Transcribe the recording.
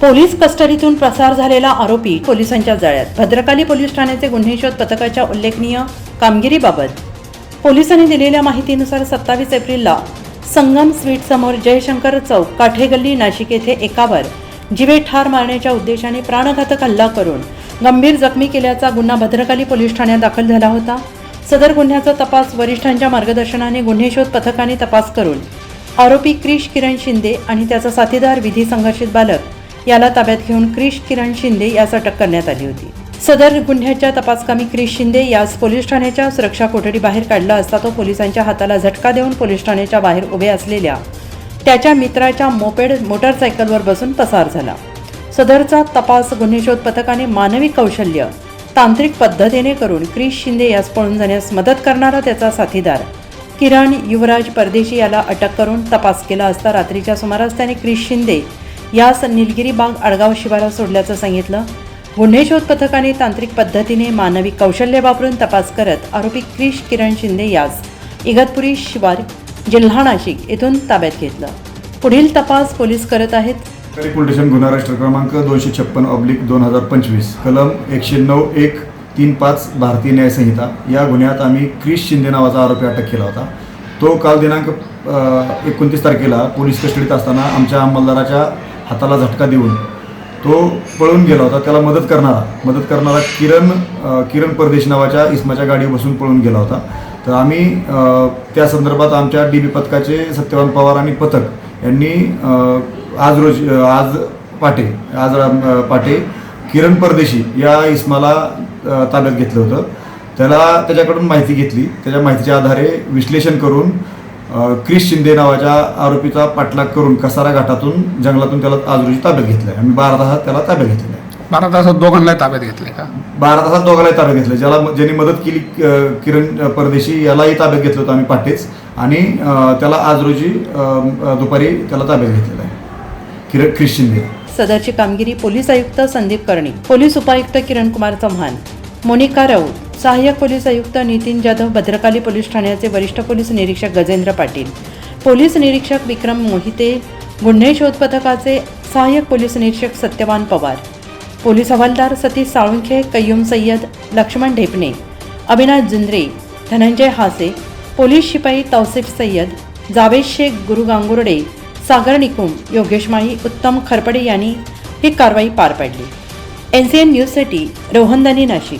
Police कस्टडीतून प्रसार झालेला आरोपी पोलिसांच्या जाळ्यात. भद्रकाली पोलीस ठाण्याचे गुन्हे शोध पथकाच्या उल्लेखनीय कामगिरीबाबत. पोलिसांनी दिलेल्या माहितीनुसार सत्तावीस एप्रिलला संगम स्वीट समोर जयशंकर चौक काठेगल्ली नाशिक येथे एकावर जिवे ठार मारण्याच्या उद्देशाने प्राणघातक हल्ला करून गंभीर जखमी केल्याचा गुन्हा भद्रकाली पोलीस ठाण्यात दाखल झाला होता. सदर गुन्ह्याचा तपास वरिष्ठांच्या मार्गदर्शनाने गुन्हे शोध पथकाने तपास करून आरोपी क्रिश किरण शिंदे आणि त्याचा साथीदार विधी संघर्षित बालक याला ताब्यात घेऊन क्रिश किरण शिंदे यास अटक करण्यात आली होती. सदर गुन्ह्याच्या तपासकामी क्रिश शिंदे यास पोलीस ठाण्याच्या सुरक्षा कोठडी बाहेर काढला असता तो पोलिसांच्या हाताला झटका देऊन पोलीस ठाण्याच्या बाहेर उभे असलेल्या त्याच्या मित्राच्या मोपेड मोटारसायकलवर बसून पसार झाला. सदरचा तपास गुन्हे शोध पथकाने मानवी कौशल्य तांत्रिक पद्धतीने करून क्रिश शिंदे यास पळून जाण्यास मदत करणारा त्याचा साथीदार किरण युवराज परदेशी याला अटक करून तपास केला असता रात्रीच्या सुमारास त्याने क्रिश शिंदे यास निलगिरी बाग आडगाव शिवारात सोडल्याचं सांगितलं. गुन्हे शोध पथकाने तांत्रिक पद्धतीने मानवी कौशल्य वापरून तपास करत आरोपी क्रिश किरण शिंदे यास इगतपुरी शिवार जिल्हा नाशिक येथून ताब्यात घेतलं. पुढील तपास पोलीस करत आहेत. सरकारी स्टेशन गुन्हा राष्ट्र क्रमांक दोनशे छप्पन ऑब्लिक दोन हजार पंचवीस कलम एकशे नऊ एक तीन पाच भारतीय न्याय संहिता. या गुन्ह्यात आम्ही क्रिश शिंदे नावाचा आरोपी अटक केला होता. तो काल दिनांक एकोणतीस तारखेला पोलीस कस्टडीत असताना आमच्या अंमलदाराच्या हाताला झटका देऊन तो पळून गेला होता त्याला मदत करणारा मदत करणारा किरण किरण परदेश नावाच्या इस्माच्या गाडीवर बसून पळून गेला होता. तर आम्ही त्या संदर्भात आमच्या डी बी पथकाचे सत्यवान पवार आणि पथक यांनी आज रोज आज पाटे आज पाटे किरण परदेशी या इस्माला ताब्यात घेतलं होतं. त्याला त्याच्याकडून माहिती घेतली. त्याच्या माहितीच्या आधारे विश्लेषण करून अ, क्रिश शिंदे नावाच्या आरोपीचा पाठलाग करून कसारा घाटातून जंगलातून त्याला आज रोजी ताब्यात घेतलं आहे आम्ही बारा तासात त्याला ताब्यात घेतलेलं आहे बारा तासात दोघांना ताब्यात घेतले का? बारा तासात दोघांनाही ताब्यात घेतलं ज्याला ज्यांनी मदत केली अ, किरण परदेशी यालाही ताब्यात घेतलं होतं आम्ही पाटेच आणि अ, त्याला आज रोजी अ, अ, दुपारी त्याला ताब्यात घेतलेलं आहे. किरण क्रिश शिंदे. सदरची कामगिरी पोलीस आयुक्त संदीप कर्णी पोलीस उपायुक्त किरण कुमार चव्हाण मोनिका राऊत सहाय्यक पोलीस आयुक्त नितीन जाधव भद्रकाली पोलीस ठाण्याचे वरिष्ठ पोलीस निरीक्षक गजेंद्र पाटील. पोलीस निरीक्षक विक्रम मोहिते गुन्हे शोध पथकाचे सहाय्यक पोलीस निरीक्षक सत्यवान पवार पोलीस हवालदार सतीश साळुंखे कय्यूम सय्यद लक्ष्मण ढेपणे अविनाश जुंद्रे धनंजय हासे पोलीस शिपाई तौसिफ सय्यद जावेद शेख गुरु गांगुर्डे सागर निकुम योगेश माळी उत्तम खरपडे यांनी ही कारवाई पार पाडली. एन सी एन न्यूजसाठी रोहनदानी नाशिक.